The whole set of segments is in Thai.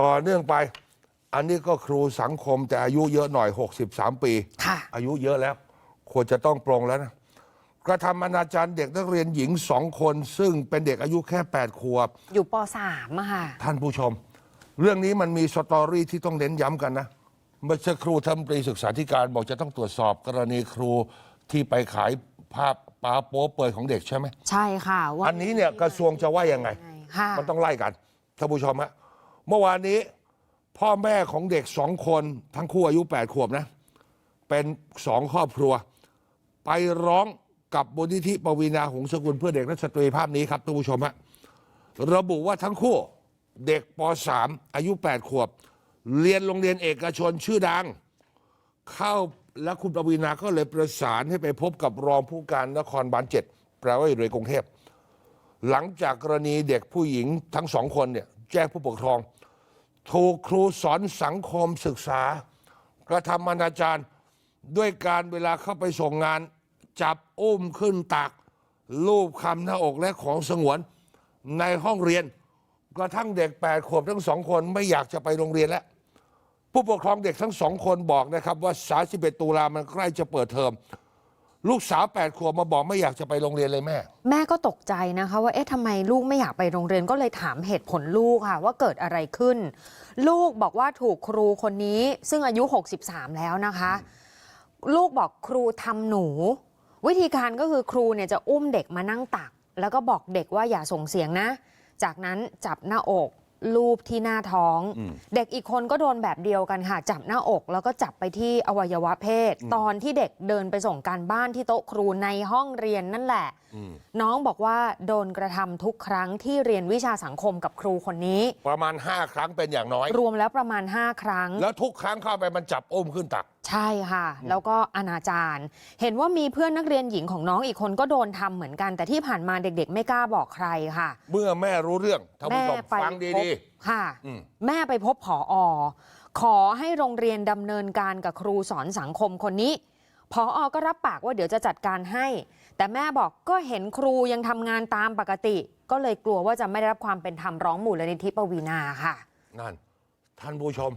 ต่อเนื่องไป อันนี้ก็ครูสังคมแต่อายุเยอะหน่อย 63 ปี ค่ะ อายุเยอะแล้ว ควรจะต้องปรงแล้วนะ กระทำอนาจารเด็กนักเรียนหญิงสองคน ซึ่งเป็นเด็กอายุแค่ 8 ขวบ อยู่ป .3 อะค่ะ ท่านผู้ชม เรื่องนี้มันมีสตอรี่ที่ต้องเน้นย้ำกันนะเมื่อสักครูท่านปรีศึกษาธิการบอกจะต้องตรวจสอบกรณีครูที่ไปขายภาพปาโป๊เปิดของเด็กใช่ไหม ใช่ค่ะว่าอันนี้เนี่ยกระทรวงจะว่ายังไง ค่ะ มันต้องไล่กันท่านผู้ชมฮะ เมื่อวานนี้ พ่อแม่ของเด็กสองคนทั้งคู่อายุ 8 ขวบนะ เป็นสองครอบครัว ไปร้องกับมูลนิธิปวีนาหงสกุลเพื่อเด็กและสตรีภาพนี้ครับท่านผู้ชมฮะระบุว่าทั้งคู่เด็กป .3 อายุ 8 ขวบ เรียนโรงเรียนเอกชนชื่อดัง เข้าและคุณปวีนาก็เลยประสานให้ไปพบกับรองผู้การนครบาลเจ็ดแปลว่าอยู่ในกรุงเทพหลังจากกรณีเด็กผู้หญิงทั้งสองคนเนี่ย แจ้งผู้ปกครอง ถูกครูสอนสังคมศึกษา กระทำอนาจารด้วยการเวลาเข้าไปส่งงาน จับอุ้มขึ้นตักลูบคำหน้าอกและของสงวน ในห้องเรียน กระทั่งเด็กแปดขวบทั้งสองคนไม่อยากจะไปโรงเรียนแล้ว ผู้ปกครองเด็กทั้งสองคนบอกนะครับว่า 31 ตุลามันใกล้จะเปิดเทอม ลูกสาวแปดขวบมาบอกไม่อยากจะไปโรงเรียนเลยแม่ แม่ก็ตกใจนะคะว่าเอ๊ะทำไมลูกไม่อยากไปโรงเรียนก็เลยถามเหตุผลลูกค่ะ ว่าเกิดอะไรขึ้น ลูกบอกว่าถูกครูคนนี้ ซึ่งอายุ 63 แล้วนะคะ ลูกบอกครูทำหนู วิธีการก็คือครูเนี่ยจะอุ้มเด็กมานั่งตัก แล้วก็บอกเด็กว่าอย่าส่งเสียงนะ จากนั้นจับหน้าอก ลูบที่หน้าท้อง เด็กอีกคนก็โดนแบบเดียวกันค่ะ จับหน้าอก แล้วก็จับไปที่อวัยวะเพศ ตอนที่เด็กเดินไปส่งการบ้านที่โต๊ะครูในห้องเรียนนั่นแหละ น้องบอกว่าโดนกระทำทุกครั้งที่เรียนวิชาสังคมกับครูคนนี้ ประมาณ 5 ครั้งเป็นอย่างน้อย รวมแล้วประมาณ 5 ครั้ง แล้วทุกครั้งเข้าไปมันจับอุ้มขึ้นตัก ใช่ค่ะ แล้วก็อนาจารเห็นว่ามีเพื่อนนักเรียนหญิงของน้องอีกคนก็โดนทำเหมือนกัน แต่ที่ผ่านมาเด็กๆ ไม่กล้าบอกใครค่ะ เมื่อแม่รู้เรื่องท่านผู้แม่ชมไปฟังพบดีค่ะอืมแม่ไปพบผออขอให้โรงเรียนดำเนินการกับครูสอนสังคมคนนี้ผออก็รับปากว่าเดี๋ยวจะจัดการให้ แต่แม่บอกก็เห็นครูยังทำงานตามปกติ ก็เลยกลัวว่าจะไม่ได้รับความเป็นธรรมร้องมูลนิธิปวีนาค่ะๆนั่น ท่านผู้ชม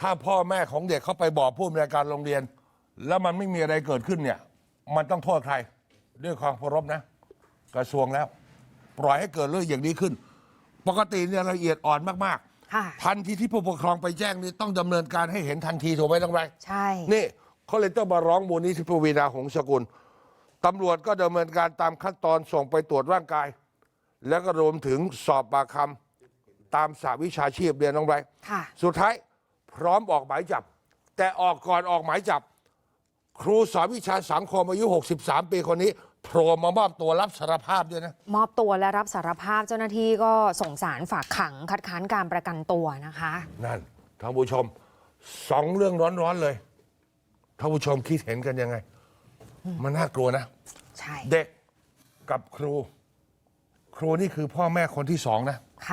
ถ้าพ่อแม่ของเด็กเขาไปบอกผู้อำนวยการโรงเรียน แล้วมันไม่มีอะไรเกิดขึ้นเนี่ย มันต้องโทษใคร ด้วยความเคารพนะ กระทรวงแล้ว ปล่อยให้เกิดเรื่องอย่างนี้ขึ้น ปกติเนี่ยละเอียดอ่อนมากค่ะ ๆ ทันทีที่ผู้ปกครองไปแจ้งนี่ต้องดำเนินการให้เห็นทันทีถูกไหมต้องไร ใช่ นี่เขาเลยต้องมาร้องมูลนิธิปวีนาหงสกุลตำรวจก็ดำเนินการตามขั้นตอนส่งไปตรวจร่างกาย แล้วก็รวมถึงสอบปากคำตามสาวิชาชีพเรียนน้องไบรท์ค่ะ สุดท้าย พร้อมออกหมายจับ แต่ออกก่อนออกหมายจับ ครูสอนวิชาสังคมอายุ 63 ปีคนนี้โผล่มามอบตัวรับสารภาพด้วยนะ มอบตัวและรับสารภาพเจ้าหน้าที่ก็ส่งสารฝากขังคัดค้านการประกันตัวนะคะ นั่นท่านผู้ชมสองเรื่องร้อนๆเลยท่านผู้ชมคิดเห็นกันยังไง มันน่ากลัวนะ ใช่ เด็กกับครู ครูนี่คือพ่อแม่คนที่สองนะ